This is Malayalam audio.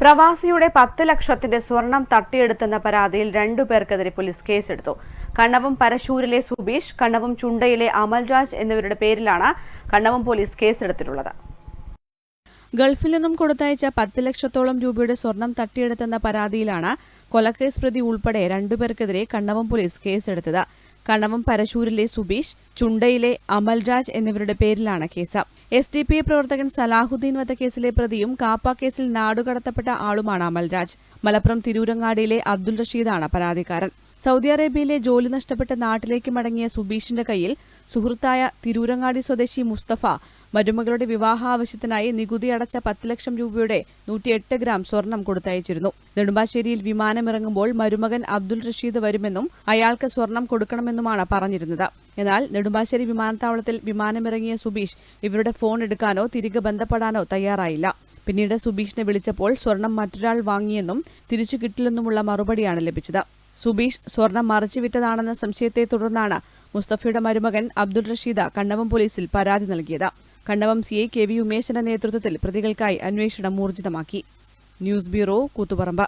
പ്രവാസിയുടെ പത്ത് ലക്ഷത്തിന്റെ സ്വർണം തട്ടിയെടുത്തെന്ന പരാതിയിൽ രണ്ടുപേർക്കെതിരെ പോലീസ് കേസെടുത്തു. കണ്ണവം പരശൂരിലെ സുബീഷ് കണ്ണവം ചുണ്ടയിലെ അമൽരാജ് എന്നിവരുടെ പേരിലാണ് കണ്ണവം പോലീസ് കേസെടുത്തിട്ടുള്ളത്. ഗൾഫിൽ നിന്നും കൊടുത്തയച്ച പത്ത് ലക്ഷത്തോളം രൂപയുടെ സ്വർണം തട്ടിയെടുത്തെന്ന പരാതിയിലാണ് കൊലക്കേസ് പ്രതി ഉൾപ്പെടെ രണ്ടുപേർക്കെതിരെ കണ്ണവം പോലീസ് കേസെടുത്തത്. കണ്ണവം പരശൂരിലെ സുബീഷ് ചുണ്ടയിലെ അമൽരാജ് എന്നിവരുടെ പേരിലാണ് case. S D P I പ്രവർത്തകൻ സലാഹുദ്ദീൻ വധക്കേസിലെ പ്രതിയും കാപ്പ കേസിൽ നാടുകടത്തപ്പെട്ട ആളുമാണ് അമൽരാജ്. മലപ്പുറം തിരൂരങ്ങാടിയിലെ അബ്ദുൾ റഷീദാണ് പരാതിക്കാരൻ. സൗദി അറേബ്യയിലെ ജോലി നഷ്ടപ്പെട്ട് നാട്ടിലേക്ക് മടങ്ങിയ സുബീഷിന്റെ കയ്യിൽ സുഹൃത്തായ തിരൂരങ്ങാടി സ്വദേശി മുസ്തഫ മരുമകളുടെ വിവാഹ ആവശ്യത്തിനായി നികുതി അടച്ച പത്ത് ലക്ഷം രൂപയുടെ നൂറ്റിയെട്ട് ഗ്രാം സ്വർണം കൊടുത്തയച്ചിരുന്നു. നെടുമ്പാശ്ശേരിയിൽ വിമാനമിറങ്ങുമ്പോൾ മരുമകൻ അബ്ദുൾ റഷീദ് വരുമെന്നും അയാൾക്ക് സ്വർണം കൊടുക്കണമെന്നുമാണ് പറഞ്ഞിരുന്നത്. എന്നാൽ നെടുമ്പാശ്ശേരി വിമാനത്താവളത്തിൽ വിമാനമിറങ്ങിയ സുബീഷ് ഇവരുടെ ഫോൺ എടുക്കാനോ തിരികെ ബന്ധപ്പെടാനോ തയ്യാറായില്ല. പിന്നീട് സുബീഷിനെ വിളിച്ചപ്പോൾ സ്വർണം മറ്റൊരാൾ വാങ്ങിയെന്നും തിരിച്ചു കിട്ടില്ലെന്നുമുള്ള മറുപടിയാണ് ലഭിച്ചത്. സുബീഷ് സ്വർണം മറച്ചുവിറ്റതാണെന്ന സംശയത്തെ തുടർന്നാണ് മുസ്തഫയുടെ മരുമകൻ അബ്ദുൾ റഷീദ കണ്ണവം പോലീസിൽ പരാതി നൽകിയത്. Kannavam C I K V ഉമേശന്റെ നേതൃത്വത്തിൽ പ്രതികൾക്കായി അന്വേഷണം ഊർജിതമാക്കി. News bureau Koothuparamba.